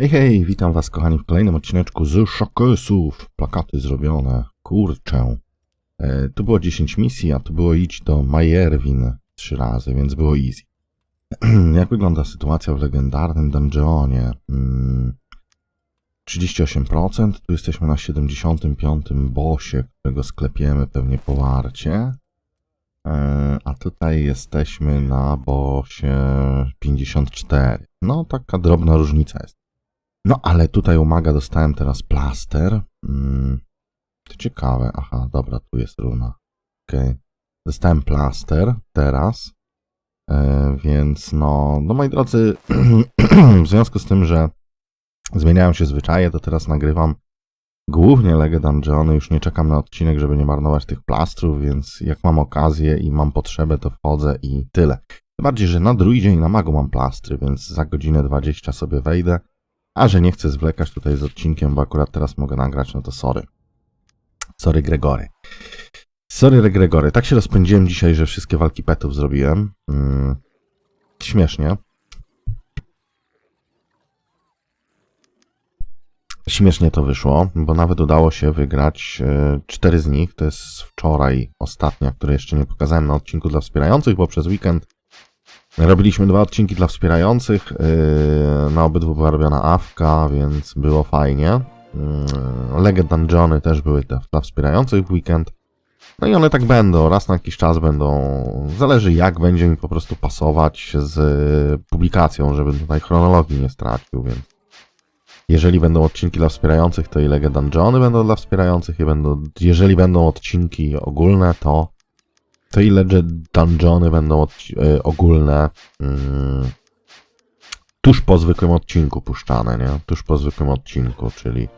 Hej, hej, witam was kochani w kolejnym odcineczku z Shokesów. Plakaty zrobione, kurczę. E, tu było 10 misji, a tu było idź do Majerwin trzy razy, więc było easy. Jak wygląda sytuacja w legendarnym dungeonie? Mm, 38%, tu jesteśmy na 75. bossie, którego sklepiemy pewnie po warcie. E, A tutaj jesteśmy na bossie 54. No, taka drobna różnica jest. No, ale tutaj u maga dostałem teraz plaster. Mm, to ciekawe. Aha, dobra, tu jest runa. Okej. Dostałem plaster teraz. E, więc no, no moi drodzy, w związku z tym, że zmieniają się zwyczaje, to teraz nagrywam głównie Legę Dungeony. Już nie czekam na odcinek, żeby nie marnować tych plastrów, więc jak mam okazję i mam potrzebę, to wchodzę i tyle. Tym bardziej, że na druidzie i na magu mam plastry, więc za godzinę 20 sobie wejdę. A że nie chcę zwlekać tutaj z odcinkiem, bo akurat teraz mogę nagrać, no to sorry. Sorry Gregory. Sorry Gregory. Tak się rozpędziłem dzisiaj, że wszystkie walki petów zrobiłem. Mm, śmiesznie. Śmiesznie to wyszło, bo nawet udało się wygrać e, cztery z nich. To jest wczoraj ostatnia, które jeszcze nie pokazałem na odcinku dla wspierających, bo przez weekend Robiliśmy dwa odcinki dla wspierających. Yy, na obydwu była robiona awka, więc było fajnie. Yy, Legend Dungeony też były te dla wspierających w weekend. No i one tak będą, raz na jakiś czas będą. Zależy jak będzie mi po prostu pasować z publikacją, żebym tutaj chronologii nie stracił, więc. Jeżeli będą odcinki dla wspierających, to i Legend Dungeony będą dla wspierających, i będą, jeżeli będą odcinki ogólne, to to ile dungeony będą y, ogólne mm, tuż po zwykłym odcinku puszczane, nie? Tuż po zwykłym odcinku, czyli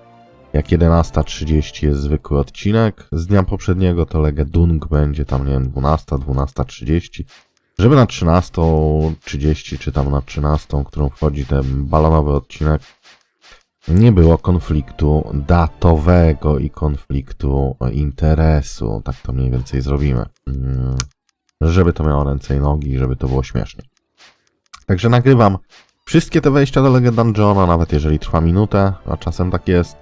jak 11.30 jest zwykły odcinek z dnia poprzedniego, to Legedung będzie tam, nie wiem, 12, 12.30, żeby na 13.30 czy tam na 13, którą wchodzi ten balonowy odcinek, nie było konfliktu datowego i konfliktu interesu. Tak to mniej więcej zrobimy. Mm, Żeby to miało ręce i nogi, żeby to było śmiesznie. Także nagrywam wszystkie te wejścia do Legend Dungeona, nawet jeżeli trwa minutę, a czasem tak jest,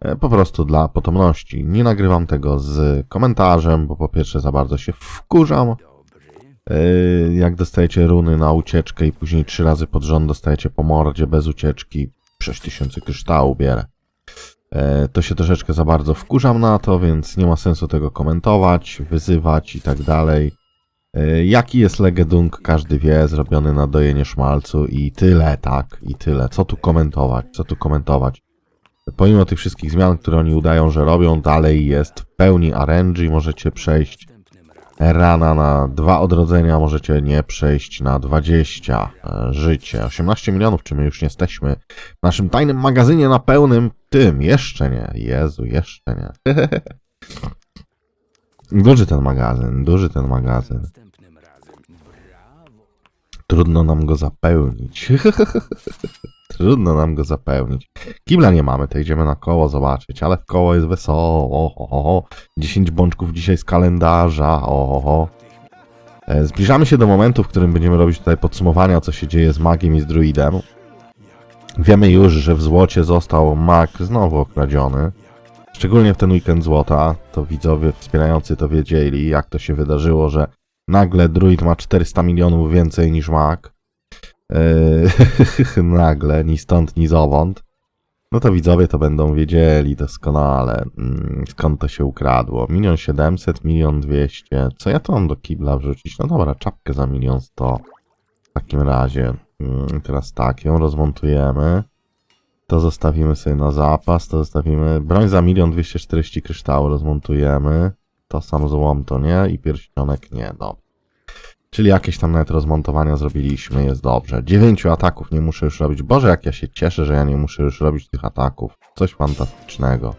e, po prostu dla potomności. Nie nagrywam tego z komentarzem, bo po pierwsze za bardzo się wkurzam. E, Jak dostajecie runy na ucieczkę i później trzy razy pod rząd dostajecie po mordzie bez ucieczki, 6000 kryształu bierę. E, to się troszeczkę za bardzo wkurzam na to, więc nie ma sensu tego komentować, wyzywać i tak dalej. E, jaki jest legedung, każdy wie, zrobiony na dojenie szmalcu i tyle, tak, i tyle. Co tu komentować, co tu komentować. Pomimo tych wszystkich zmian, które oni udają, że robią, dalej jest w pełni RNG możecie przejść rana na dwa odrodzenia, możecie nie przejść na 20 e, życie. 18 milionów, czy my już nie jesteśmy w naszym tajnym magazynie na pełnym tym. Jeszcze nie. Jezu, jeszcze nie. duży ten magazyn, duży ten magazyn. Trudno nam go zapełnić. Trudno nam go zapełnić. Kibla nie mamy, to idziemy na koło zobaczyć, ale w koło jest wesoło. O, o, o. 10 bączków dzisiaj z kalendarza. O, o, o. E, Zbliżamy się do momentu, w którym będziemy robić tutaj podsumowania, co się dzieje z magiem i z druidem. Wiemy już, że w złocie został mag znowu okradziony. Szczególnie w ten weekend złota. To widzowie wspierający to wiedzieli, jak to się wydarzyło, że nagle druid ma 400 milionów więcej niż mag. Yy, nagle, ni stąd, ni zowąd. No to widzowie to będą wiedzieli doskonale, mm, skąd to się ukradło. Milion 700, milion 200. Co ja to mam do kibla wrzucić? No dobra, czapkę za milion 100. W takim razie. Mm, Teraz tak, ją rozmontujemy. To zostawimy sobie na zapas, to zostawimy... Broń za milion 240 kryształu rozmontujemy. To sam złom to nie i pierścionek nie, dobra. Czyli jakieś tam nawet rozmontowania zrobiliśmy, jest dobrze. Dziewięciu ataków nie muszę już robić. Boże, jak ja się cieszę, że ja nie muszę już robić tych ataków. Coś fantastycznego.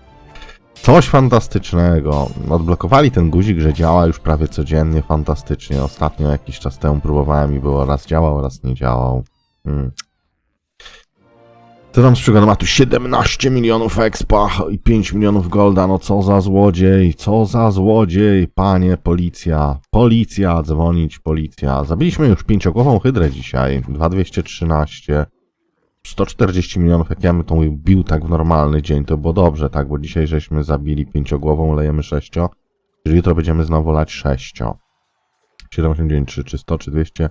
Coś fantastycznego. Odblokowali ten guzik, że działa już prawie codziennie, fantastycznie. Ostatnio jakiś czas temu próbowałem i było raz działał, raz nie działał. Hmm. Co tam z przygodą? Ma tu 17 milionów expa i 5 milionów golda. No co za złodziej, co za złodziej, panie policja. Policja, dzwonić, policja. Zabiliśmy już pięciogłową hydrę dzisiaj. 2213. 140 milionów, jak ja bym tą bił tak w normalny dzień, to było dobrze, tak? Bo dzisiaj żeśmy zabili pięciogłową, lejemy sześcio. Czyli jutro będziemy znowu lać sześcio. 783, czy 100, czy 200.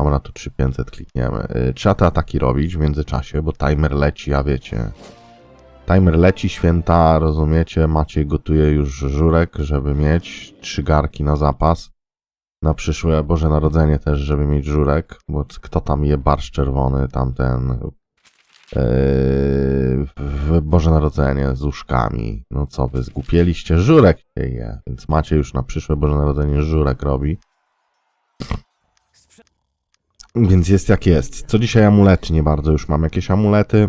Dobra, tu 3500 klikniemy. Yy, trzeba te ataki robić w międzyczasie, bo timer leci, a wiecie. Timer leci, święta, rozumiecie? Maciej gotuje już żurek, żeby mieć trzy garki na zapas. Na przyszłe Boże Narodzenie też, żeby mieć żurek, bo kto tam je barszcz czerwony, tamten yy, w Boże Narodzenie z uszkami. No co wy, zgupieliście? Żurek się je, więc macie już na przyszłe Boże Narodzenie żurek robi. Więc jest jak jest. Co dzisiaj amulety? Nie bardzo już mam jakieś amulety.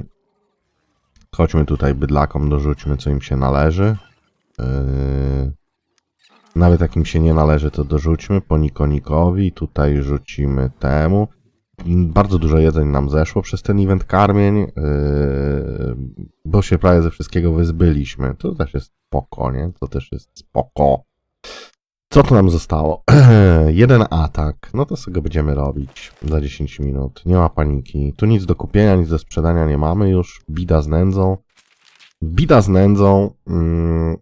Chodźmy tutaj bydlakom, dorzućmy co im się należy. Yy, nawet jak im się nie należy, to dorzućmy po Nikonikowi. Tutaj rzucimy temu. Bardzo dużo jedzeń nam zeszło przez ten event karmień, yy, bo się prawie ze wszystkiego wyzbyliśmy. To też jest spoko, nie? To też jest spoko. Co tu nam zostało? Jeden atak. No to sobie będziemy robić za 10 minut. Nie ma paniki. Tu nic do kupienia, nic do sprzedania nie mamy już. Bida z nędzą. Bida z nędzą. Mm,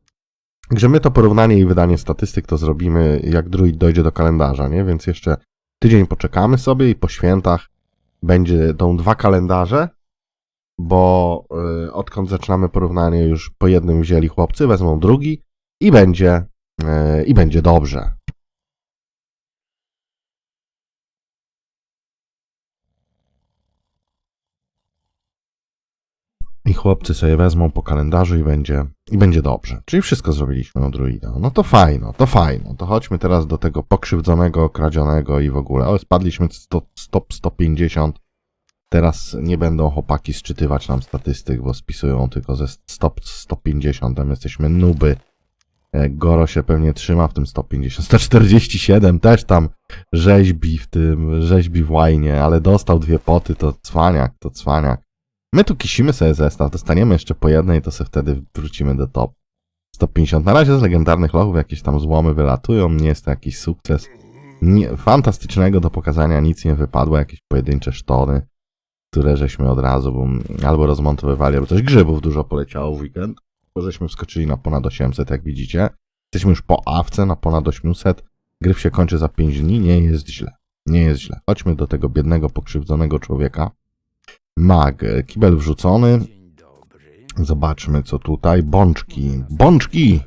że my to porównanie i wydanie statystyk to zrobimy, jak druid dojdzie do kalendarza, nie? Więc jeszcze tydzień poczekamy sobie i po świętach będzie tą dwa kalendarze, bo y, odkąd zaczynamy porównanie już po jednym wzięli chłopcy, wezmą drugi i będzie i będzie dobrze. I chłopcy sobie wezmą po kalendarzu i będzie, i będzie dobrze. Czyli wszystko zrobiliśmy u druida. No to fajno, to fajno. To chodźmy teraz do tego pokrzywdzonego, kradzionego i w ogóle. O, spadliśmy 100, stop 150. Teraz nie będą chłopaki sczytywać nam statystyk, bo spisują tylko ze stop 150. Tam jesteśmy nuby. E, Goro się pewnie trzyma w tym 150. 147 też tam rzeźbi w tym, rzeźbi w łajnie, ale dostał dwie poty, to cwaniak, to cwaniak. My tu kisimy sobie zestaw, dostaniemy jeszcze po jednej, to sobie wtedy wrócimy do top. 150. Na razie z legendarnych logów jakieś tam złomy wylatują, nie jest to jakiś sukces. Nie, fantastycznego do pokazania nic nie wypadło, jakieś pojedyncze sztony, które żeśmy od razu albo rozmontowywali, albo coś grzybów dużo poleciało w weekend, żeśmy wskoczyli na ponad 800, jak widzicie. Jesteśmy już po awce na ponad 800. Gryf się kończy za 5 dni, nie jest źle. Nie jest źle. Chodźmy do tego biednego, pokrzywdzonego człowieka. Mag, e, kibel wrzucony. Zobaczmy co tutaj. Bączki. Bączki!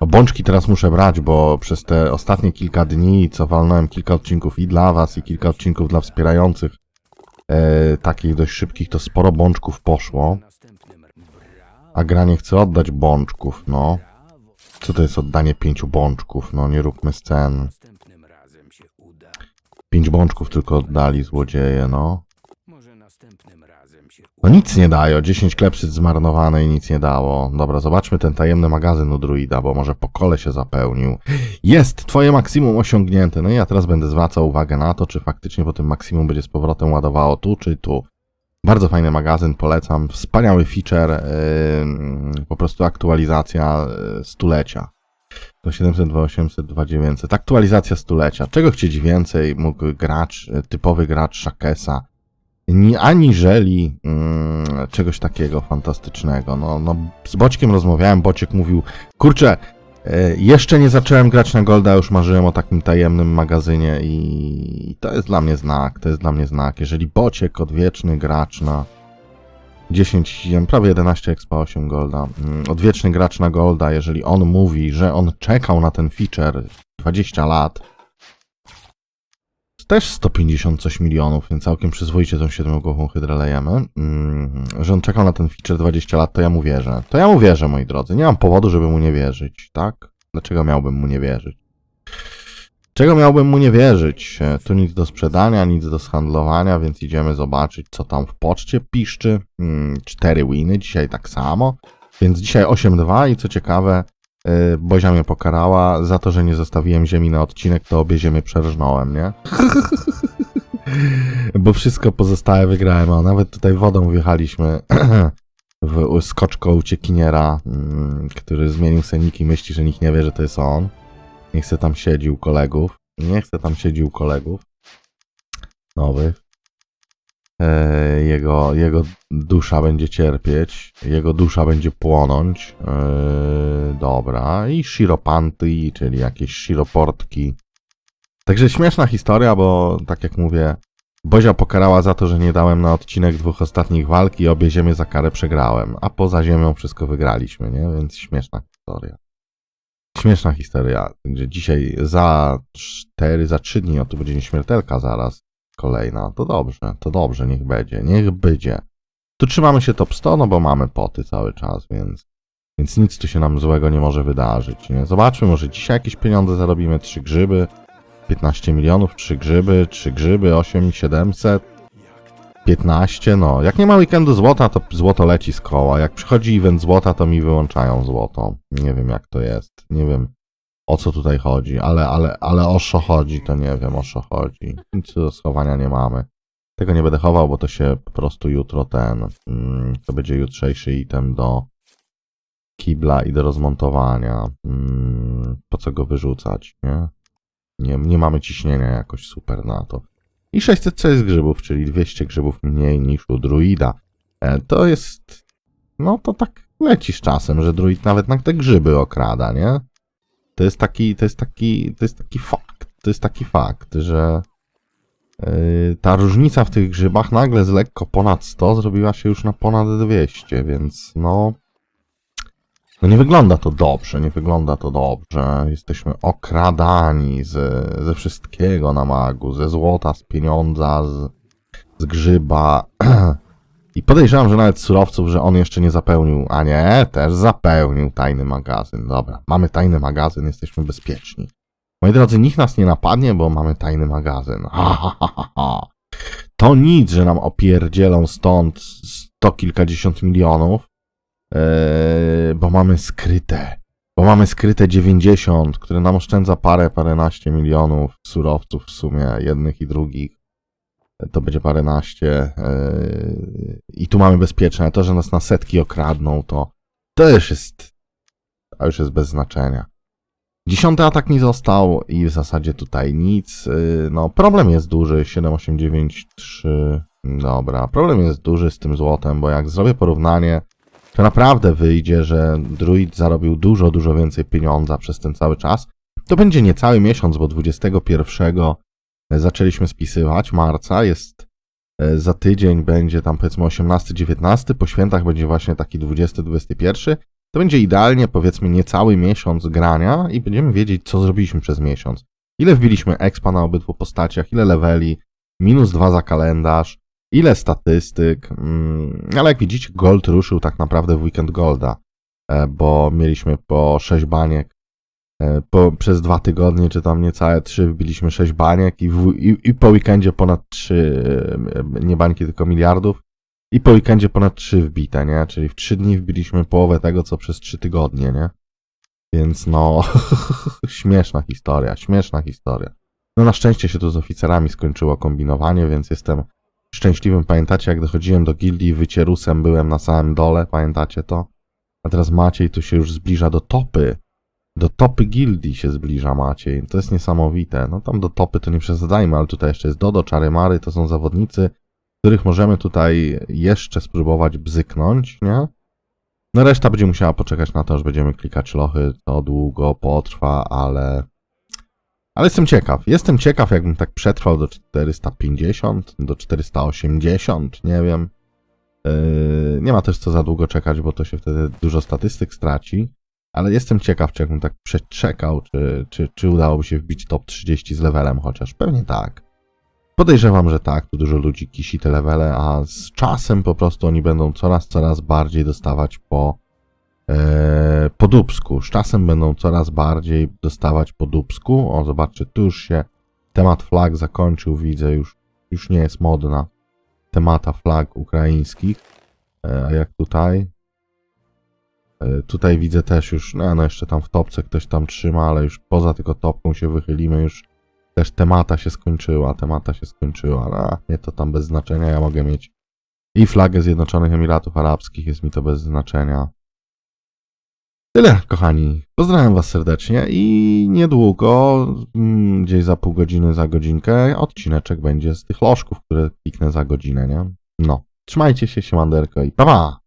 O bączki teraz muszę brać, bo przez te ostatnie kilka dni, co walnąłem kilka odcinków i dla was, i kilka odcinków dla wspierających, e, takich dość szybkich, to sporo bączków poszło. A gra nie chce oddać bączków, no. Co to jest oddanie pięciu bączków? No nie róbmy scen. Pięć bączków tylko oddali złodzieje, no. No nic nie dają, 10 klepsyt zmarnowane i nic nie dało. Dobra, zobaczmy ten tajemny magazyn u druida, bo może po kole się zapełnił. Jest, twoje maksimum osiągnięte. No i ja teraz będę zwracał uwagę na to, czy faktycznie po tym maksimum będzie z powrotem ładowało tu, czy tu. Bardzo fajny magazyn, polecam. Wspaniały feature, po prostu aktualizacja yy, stulecia. Do 700, 2800, 2900. Aktualizacja stulecia. Czego chcieć więcej mógł gracz, yy, typowy gracz Shakesa ni- aniżeli mm, czegoś takiego fantastycznego. No, no, z Boćkiem rozmawiałem, Bociek mówił, kurczę, e, jeszcze nie zacząłem grać na Golda, już marzyłem o takim tajemnym magazynie i to jest dla mnie znak, to jest dla mnie znak. Jeżeli Bociek, odwieczny gracz na 10, jem, prawie 11 expa 8 Golda, mm, odwieczny gracz na Golda, jeżeli on mówi, że on czekał na ten feature 20 lat, też 150 coś milionów, więc całkiem przyzwoicie tą siedmiogłową hydrę lejemy. Mm, że on czekał na ten feature 20 lat, to ja mu wierzę. To ja mu wierzę, moi drodzy. Nie mam powodu, żeby mu nie wierzyć, tak? Dlaczego miałbym mu nie wierzyć? Czego miałbym mu nie wierzyć? E, Tu nic do sprzedania, nic do zhandlowania, więc idziemy zobaczyć, co tam w poczcie piszczy. Mm, Cztery winy, dzisiaj tak samo. Więc dzisiaj 8-2 i co ciekawe, Bozia mnie pokarała za to, że nie zostawiłem ziemi na odcinek, to obie ziemię przerżnąłem, nie? Bo wszystko pozostałe wygrałem, a nawet tutaj wodą wjechaliśmy w skoczko uciekiniera, mm, który zmienił seniki, myśli, że nikt nie wie, że to jest on. Nie chce tam siedzi u kolegów. Nie chce tam siedzi u kolegów. Nowych. E, jego, jego dusza będzie cierpieć, jego dusza będzie płonąć. E, dobra, i shiropanty, czyli jakieś shiroportki. Także śmieszna historia, bo tak jak mówię, Bozia pokarała za to, że nie dałem na odcinek dwóch ostatnich walk i obie ziemie za karę przegrałem, a poza ziemią wszystko wygraliśmy, nie? Więc śmieszna historia. Śmieszna historia, że dzisiaj za 4, za 3 dni, o tu będzie nieśmiertelka zaraz, kolejna, to dobrze, to dobrze, niech będzie, niech będzie. Tu trzymamy się top 100, no bo mamy poty cały czas, więc, więc nic tu się nam złego nie może wydarzyć, nie? Zobaczmy, może dzisiaj jakieś pieniądze zarobimy, trzy grzyby, 15 milionów, 3 grzyby, 3 grzyby, 8 700, 15, no. Jak nie ma weekendu złota, to złoto leci z koła. Jak przychodzi event złota, to mi wyłączają złoto. Nie wiem jak to jest. Nie wiem o co tutaj chodzi, ale, ale, ale o co chodzi, to nie wiem o co chodzi. Nic do schowania nie mamy. Tego nie będę chował, bo to się po prostu jutro ten, mm, to będzie jutrzejszy item do kibla i do rozmontowania. Mm, po co go wyrzucać, nie? Nie, nie mamy ciśnienia jakoś super na to. I 606 grzybów, czyli 200 grzybów mniej niż u druida. E, to jest. No to tak leci z czasem, że druid nawet na te grzyby okrada, nie? To jest taki, to jest taki, to jest taki fakt. To jest taki fakt, że yy, ta różnica w tych grzybach nagle z lekko ponad 100 zrobiła się już na ponad 200, więc no. No nie wygląda to dobrze, nie wygląda to dobrze. Jesteśmy okradani ze, ze wszystkiego na magu, ze złota, z pieniądza, z, z grzyba. I podejrzewam, że nawet surowców, że on jeszcze nie zapełnił, a nie, też zapełnił tajny magazyn. Dobra, mamy tajny magazyn, jesteśmy bezpieczni. Moi drodzy, nikt nas nie napadnie, bo mamy tajny magazyn. Ha, ha, ha, ha. To nic, że nam opierdzielą stąd sto kilkadziesiąt milionów. Eee, bo mamy skryte. Bo mamy skryte 90, które nam oszczędza parę, paręnaście milionów surowców w sumie, jednych i drugich. To będzie paręnaście. eee, I tu mamy bezpieczne. To, że nas na setki okradną, to to już jest. To już jest bez znaczenia. Dziesiąty atak mi został i w zasadzie tutaj nic. Yy, No, problem jest duży. 7893. Dobra, problem jest duży z tym złotem, bo jak zrobię porównanie, to naprawdę wyjdzie, że druid zarobił dużo, dużo więcej pieniądza przez ten cały czas. To będzie niecały miesiąc, bo 21 zaczęliśmy spisywać, marca, jest e, za tydzień będzie tam powiedzmy 18-19, po świętach będzie właśnie taki 20-21. To będzie idealnie powiedzmy niecały miesiąc grania i będziemy wiedzieć, co zrobiliśmy przez miesiąc. Ile wbiliśmy expa na obydwu postaciach, ile leveli, minus 2 za kalendarz, ile statystyk, mm, ale jak widzicie, Gold ruszył tak naprawdę w weekend Golda, e, bo mieliśmy po 6 baniek, po, przez dwa tygodnie, czy tam niecałe 3 wbiliśmy 6 baniek i, w, i, i po weekendzie ponad 3, nie bańki, tylko miliardów, i po weekendzie ponad 3 wbite, nie? Czyli w 3 dni wbiliśmy połowę tego, co przez 3 tygodnie, nie? Więc no, śmieszna historia, śmieszna historia. No na szczęście się tu z oficerami skończyło kombinowanie, więc jestem szczęśliwym. Pamiętacie, jak dochodziłem do gildii wycierusem, byłem na samym dole, pamiętacie to? A teraz Maciej tu się już zbliża do topy. Do topy gildii się zbliża Maciej. To jest niesamowite. No tam do topy to nie przesadzajmy, ale tutaj jeszcze jest Dodo, Czarymary, to są zawodnicy, których możemy tutaj jeszcze spróbować bzyknąć, nie? No reszta będzie musiała poczekać na to, że będziemy klikać lochy, to długo potrwa, ale... Ale jestem ciekaw. Jestem ciekaw, jakbym tak przetrwał do 450, do 480, nie wiem. Yy, nie ma też co za długo czekać, bo to się wtedy dużo statystyk straci. Ale jestem ciekaw, czy jakbym tak przeczekał, czy, czy, czy udałoby się wbić top 30 z levelem chociaż. Pewnie tak. Podejrzewam, że tak. Tu dużo ludzi kisi te levele, a z czasem po prostu oni będą coraz, coraz bardziej dostawać po e, po dubsku. Z czasem będą coraz bardziej dostawać po dubsku. O, zobaczcie, tu już się temat flag zakończył, widzę, już, już nie jest modna temata flag ukraińskich. E, a jak tutaj? E, tutaj widzę też już, no, no jeszcze tam w topce ktoś tam trzyma, ale już poza tylko topką się wychylimy, już też temata się skończyła, temata się skończyła. No, mnie to tam bez znaczenia, ja mogę mieć i flagę Zjednoczonych Emiratów Arabskich, jest mi to bez znaczenia. Tyle, kochani. Pozdrawiam Was serdecznie i niedługo, mm, gdzieś za pół godziny, za godzinkę, odcineczek będzie z tych lożków, które kliknę za godzinę, nie? No. Trzymajcie się, siemanderko i pa pa!